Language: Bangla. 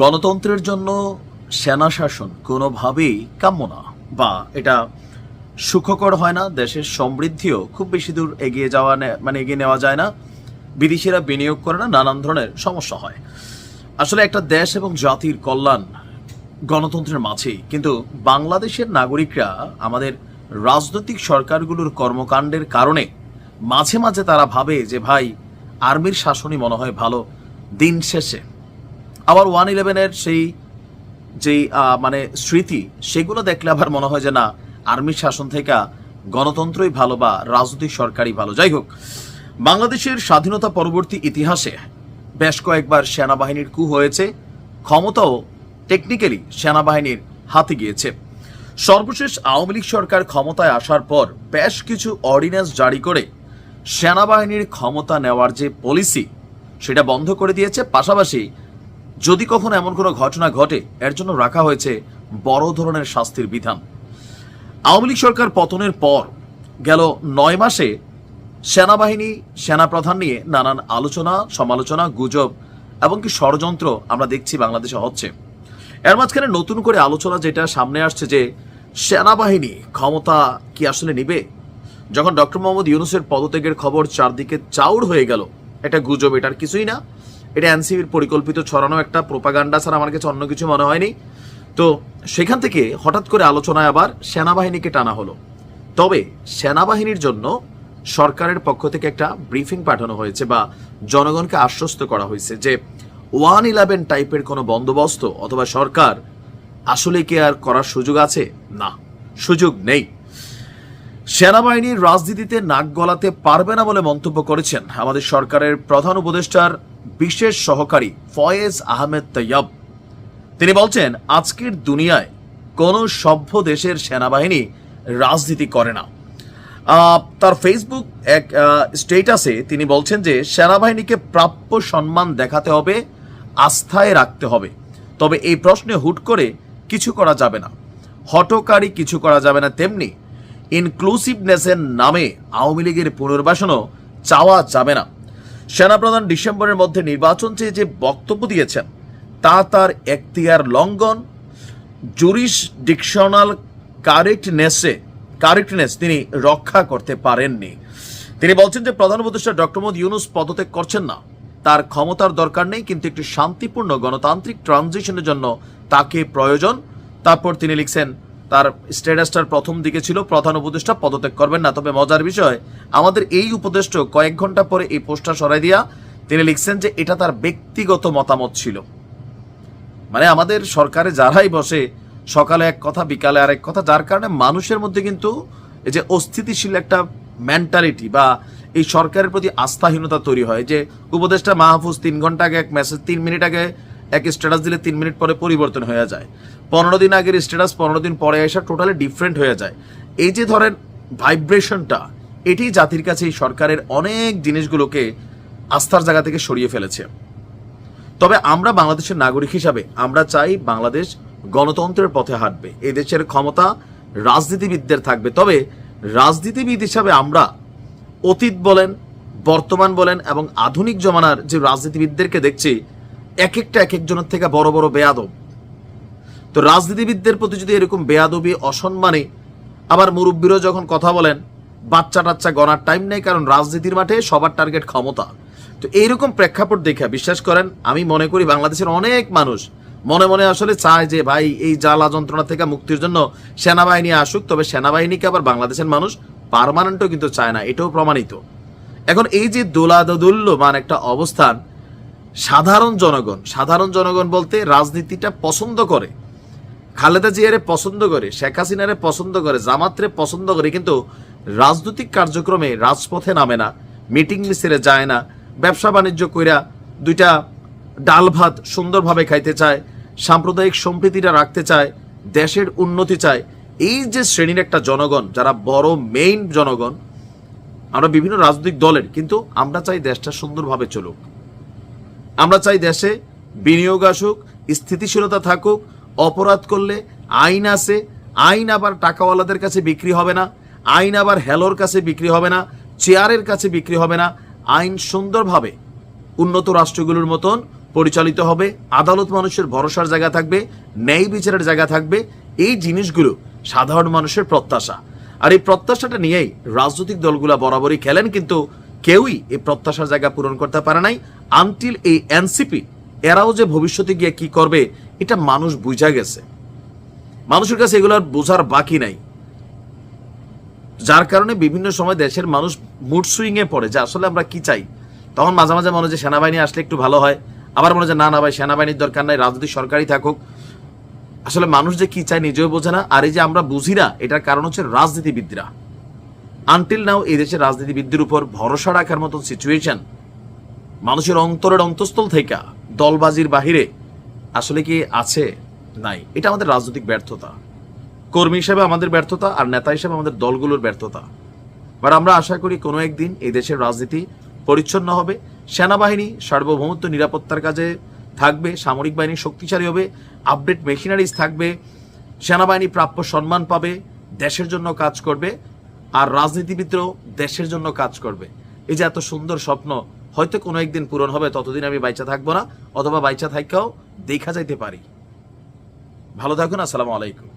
গণতন্ত্রের জন্য সেনা শাসন কোনোভাবেই কাম্য না বা এটা সুখকর হয় না, দেশের সমৃদ্ধিও খুব বেশি দূর এগিয়ে যাওয়া মানে এগিয়ে নেওয়া যায় না, বিদেশিরা বিনিয়োগ করে না, নানান ধরনের সমস্যা হয়। আসলে একটা দেশ এবং জাতির কল্যাণ গণতন্ত্রের মাঝেই, কিন্তু বাংলাদেশের নাগরিকরা আমাদের রাজনৈতিক সরকারগুলোর কর্মকাণ্ডের কারণে মাঝে মাঝে তারা ভাবে যে, ভাই, আর্মির শাসনই মনে হয় ভালো, দিন শেষে। আবার ওয়ান ইলেভেনের সেই যেই মানে স্মৃতি, সেগুলো দেখলে আবার মনে হয় যে না আর্মির শাসন থেকে গণতন্ত্রই ভালো বা রাজনৈতিক সরকারই ভালো। যাই হোক, বাংলাদেশের স্বাধীনতা পরবর্তী ইতিহাসে বেশ কয়েকবার সেনাবাহিনীর কু হয়েছে, ক্ষমতাও টেকনিক্যালি সেনাবাহিনীর হাতে গিয়েছে। সর্বশেষ আওয়ামী লীগ সরকার ক্ষমতায় আসার পর বেশ কিছু অর্ডিন্যান্স জারি করে সেনাবাহিনীর ক্ষমতা নেওয়ার যে পলিসি সেটা বন্ধ করে দিয়েছে। পাশাপাশি যদি কখনো এমন কোনো ঘটনা ঘটে, এর জন্য রাখা হয়েছে বড় ধরনের শাস্তির বিধান। আওয়ামী লীগ সরকার পতনের পর গেল নয় মাসে সেনাবাহিনী, সেনাপ্রধান নিয়ে নানান আলোচনা, সমালোচনা, গুজব এবং কি ষড়যন্ত্র আমরা দেখছি বাংলাদেশে হচ্ছে। এর মাঝখানে নতুন করে আলোচনা যেটা সামনে আসছে যে সেনাবাহিনী ক্ষমতা কি আসলে নিবে? যখন ডক্টর মোহাম্মদ ইউনুসের পদত্যাগের খবর চারদিকে চাউর হয়ে গেল এটা গুজব এটার কিছুই না। এটা এনসিবির পরিকল্পিত ছড়ানো একটা প্রোপাগান্ডা ছাড়া আমার কাছে অন্য কিছু মনে হয়নি। তো সেখান থেকে হঠাৎ করে আলোচনায় আবার সেনাবাহিনীকে টানা হলো। তবে সেনাবাহিনীর জন্য সরকারের পক্ষ থেকে একটা ব্রিফিং পাঠানো হয়েছে বা জনগণকে আশ্বস্ত করা হয়েছে যে ওয়ান ইলেভেন টাইপের কোনো বন্দোবস্ত অথবা সরকার আসলে কি আর করার সুযোগ আছে? না, সুযোগ নেই। সেনাবাহিনীর রাজনীতিতে নাক গলাতে পারবে না বলে মন্তব্য করেছেন আমাদের সরকারের প্রধান উপদেষ্টার বিশেষ সহকারী ফয়েজ আহমেদ তৈয়ব। তিনি বলছেন, আজকের দুনিয়ায় কোনো সভ্য দেশের সেনাবাহিনী রাজনীতি করে না। তার ফেসবুক এক স্টেটাসে তিনি বলছেন যে, সেনাবাহিনীকে প্রাপ্য সম্মান দেখাতে হবে, আস্থায় রাখতে হবে। তবে এই প্রশ্নে হুট করে কিছু করা যাবে না। হটকারী কিছু করা যাবে না তেমনি। ইনক্লুসিভনেসের নামে আওয়ামী লীগের পুনর্বাসনও চাওয়া যাবে না। সেনাপ্রধান ডিসেম্বরের মধ্যে নির্বাচন চেয়ে যে বক্তব্য দিয়েছেন, তা তার এখতিয়ার লঙ্ঘন জুরিস ডিকশনাল কারেক্টনেসে কারেক্টনেস তিনি রক্ষা করতে পারেননি। তিনি বলছেন যে প্রধান উপদেষ্টা ডক্টর মোদ ইউনুস পদত্যাগ করছেন না। তার ক্ষমতার দরকার নেই, কিন্তু একটি শান্তিপূর্ণ গণতান্ত্রিক ট্রানজিশনের জন্য তাকে প্রয়োজন। তারপর তিনি লিখছেন তার স্ট্যাটাসটার প্রথম দিকে ছিল, প্রধান উপদেষ্টা, পদত্যাগ করবেন না। তবে মজার বিষয়, আমাদের এই উপদেষ্টা কয়েক ঘণ্টা পরে এই পোস্টটা সরাই দিয়া তিনি লিখছেন যে এটা তার ব্যক্তিগত মতামত ছিল। মানে আমাদের সরকারে যারাই বসে, সকালে এক কথা, বিকালে আরেক কথা, যার কারণে মানুষের মধ্যে কিন্তু এই যে অস্থিতিশীল একটা মেন্টালিটি বা এই সরকারের প্রতি আস্থাহীনতা তৈরি হয় যে, উপদেষ্টা মাহফুজ তিন ঘণ্টা আগে এক মেসেজ তিন মিনিট আগে এক স্ট্যাটাস দিলে তিন মিনিট পরে পরিবর্তন হয়ে যায়। পনেরো দিন আগের স্ট্যাটাস, পনেরো দিন পরে আসা টোটালি ডিফারেন্ট হয়ে যায়। এই যে ধরেন ভাইব্রেশনটা এটি জাতির কাছে এই সরকারের অনেক জিনিসগুলোকে আস্থার জায়গা থেকে সরিয়ে ফেলেছে। তবে আমরা বাংলাদেশের নাগরিক হিসাবে, আমরা চাই বাংলাদেশ গণতন্ত্রের পথে হাঁটবে এই দেশের ক্ষমতা রাজনীতিবিদদের থাকবে। তবে রাজনীতিবিদ হিসাবে আমরা অতীত বলেন, বর্তমান বলেন এবং আধুনিক জমানার যে রাজনীতিবিদদেরকে দেখছি এক একটা এক একজনের থেকে বড় বড় বেয়াদব। তো রাজনীতিবিদদের প্রতি যদি এরকম বেয়াদবি, অসম্মানে, আবার মুরব্বীরও যখন কথা বলেন বাচ্চা টাচ্চা গণার টাইম নেই কারণ রাজনীতির মাঠে সবার টার্গেট ক্ষমতা। তো এইরকম প্রেক্ষাপট দেখে, বিশ্বাস করেন, আমি মনে করি বাংলাদেশের অনেক মানুষ মনে মনে আসলে চায় যে, ভাই, এই জ্বালা যন্ত্রণা থেকে মুক্তির জন্য সেনাবাহিনী আসুক। তবে সেনাবাহিনীকে আবার বাংলাদেশের মানুষ পারমানেন্টও কিন্তু চায় না, এটাও প্রমাণিত। এখন এই যে দোলাদুল্যমান একটা অবস্থান সাধারণ জনগণ সাধারণ জনগণ বলতে রাজনীতিটা পছন্দ করে। খালেদা জিয়ারে পছন্দ করে, শেখ হাসিনারে পছন্দ করে, জামাতরে পছন্দ করে, কিন্তু রাজনৈতিক কার্যক্রমে রাজপথে নামে না, মিটিং মিছিলে যায় না, ব্যবসা বাণিজ্য কইরা দুইটা ডাল ভাত সুন্দরভাবে খাইতে চায়, সাম্প্রদায়িক সম্প্রীতিটা রাখতে চায়, দেশের উন্নতি চায়। এই যে শ্রেণির একটা জনগণ, যারা বড় মেইন জনগণ, আমরা বিভিন্ন রাজনৈতিক দলের, কিন্তু আমরা চাই দেশটা সুন্দরভাবে চলুক। আমরা চাই দেশে বিনিয়োগ আসুক, স্থিতিশীলতা থাকুক, অপরাধ করলে আইন আছে, আইন আবার টাকাওয়ালাদের কাছে বিক্রি হবে না, আইন আবার হেলোর কাছে বিক্রি হবে না, চেয়ারের কাছে বিক্রি হবে না, আইন সুন্দরভাবে উন্নত রাষ্ট্রগুলোর মতন পরিচালিত হবে, আদালত মানুষের ভরসার জায়গা থাকবে, ন্যায় বিচারের জায়গা থাকবে, এই জিনিসগুলো সাধারণ মানুষের প্রত্যাশা। আর এই প্রত্যাশাটা নিয়েই রাজনৈতিক দলগুলা বরাবরই খেলেন, কিন্তু কেউই এই প্রত্যাশার জায়গা পূরণ করতে পারে নাই। আনটিল এই এনসিপি এরাও যে ভবিষ্যতে গিয়ে কি করবে, এটা মানুষ বুঝা গেছে। মানুষের কাছে এগুলো আর বোঝার বাকি নাই। যার কারণে বিভিন্ন সময় দেশের মানুষ মুড সুইং এ পড়ে যে আসলে আমরা কি চাই? তখন মাঝে মাঝে মনে হয় যে সেনাবাহিনী আসলে একটু ভালো হয়। আবার মনে হয় না না ভাই, সেনাবাহিনীর দরকার নাই রাজনৈতিক সরকারই থাকুক। আসলে মানুষ যে কি চায় নিজেও বোঝে না। আর এই যে আমরা বুঝি না, এটার কারণ হচ্ছে রাজনীতিবিদরা। আনটিল নাও এই দেশের রাজনীতিবিদদের উপর ভরসা রাখার মতন সিচুয়েশন মানুষের অন্তরের অন্তঃস্থল থেকে দলবাজির বাহিরে আসলে কি আছে? নাই। এটা আমাদের রাজনৈতিক ব্যর্থতা। কর্মী হিসেবে আমাদের ব্যর্থতা আর নেতা হিসেবে আমাদের দলগুলোর ব্যর্থতা। বাট আমরা আশা করি কোনো একদিন এই দেশের রাজনীতি পরিচ্ছন্ন হবে, সেনাবাহিনী সার্বভৌমত্ব নিরাপত্তার কাজে থাকবে, সামরিক বাহিনী শক্তিশালী হবে আপডেট মেশিনারিজ থাকবে, সেনাবাহিনী প্রাপ্য সম্মান পাবে, দেশের জন্য কাজ করবে, আর রাজনীতিবিদরাও দেশের জন্য কাজ করবে। এই যে এত সুন্দর স্বপ্ন হয়তো কোনো একদিন পূরণ হবে, ততদিন আমি বাইচা থাকব না, অথবা বাইচা থাকাও দেখা যাইতে পারি। ভালো থাকুন, আসসালামু আলাইকুম।